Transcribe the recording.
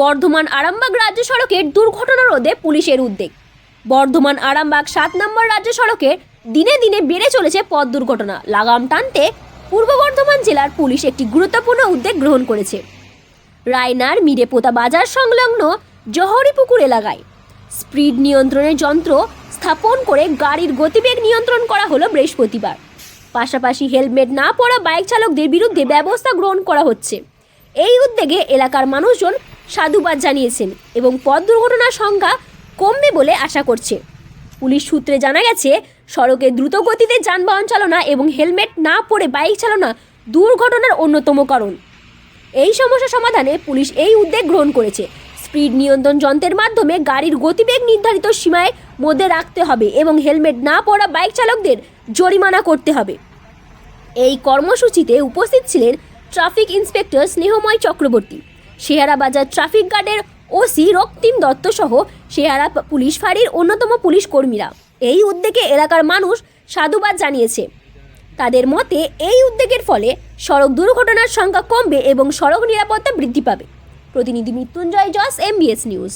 বর্ধমান আরামবাগ রাজ্য সড়কের দুর্ঘটনা রোধে পুলিশের উদ্যোগ বর্ধমান আরামবাগ সাত নম্বর রাজ্য সড়কে দিনে দিনে বেড়ে চলেছে পথ দুর্ঘটনা। লাগাম টানতে পূর্ব বর্ধমান জেলার পুলিশ একটি গুরুত্বপূর্ণ উদ্যোগ গ্রহণ করেছে। রায়নার মিরেপোতা বাজার সংলগ্ন জহরিপুকুর এলাকায় স্পিড নিয়ন্ত্রণের যন্ত্র স্থাপন করে গাড়ির গতিবেগ নিয়ন্ত্রণ করা হলো বৃহস্পতিবার। পাশাপাশি হেলমেট না পরা বাইক চালকদের বিরুদ্ধে ব্যবস্থা গ্রহণ করা হচ্ছে। এই উদ্যোগে এলাকার মানুষজন সাধুবাদ জানিয়েছেন এবং পথ দুর্ঘটনার সংখ্যা কমবে বলে আশা করছে। পুলিশ সূত্রে জানা গেছে, সড়কে দ্রুত গতিতে যানবাহন চালনা এবং হেলমেট না পরে বাইক চালনা দুর্ঘটনার অন্যতম কারণ। এই সমস্যা সমাধানে পুলিশ এই উদ্যোগ গ্রহণ করেছে। স্পিড নিয়ন্ত্রণ যন্ত্রের মাধ্যমে গাড়ির গতিবেগ নির্ধারিত সীমায় মধ্যে রাখতে হবে এবং হেলমেট না পরা বাইক চালকদের জরিমানা করতে হবে। এই কর্মসূচিতে উপস্থিত ছিলেন traffic inspector Snehamoy Chakraborty. Sehara Bazar traffic গার্ডের ওসি রক্তিম দত্ত সহ শেহারা পুলিশ ফাঁড়ির অন্যতম পুলিশ কর্মীরা। এই উদ্যোগে এলাকার মানুষ সাধুবাদ জানিয়েছে। তাদের মতে, এই উদ্যোগের ফলে সড়ক দুর্ঘটনার সংখ্যা কমবে এবং সড়ক নিরাপত্তা বৃদ্ধি পাবে। প্রতিনিধি মৃত্যুঞ্জয় জস এমবিএস নিউজ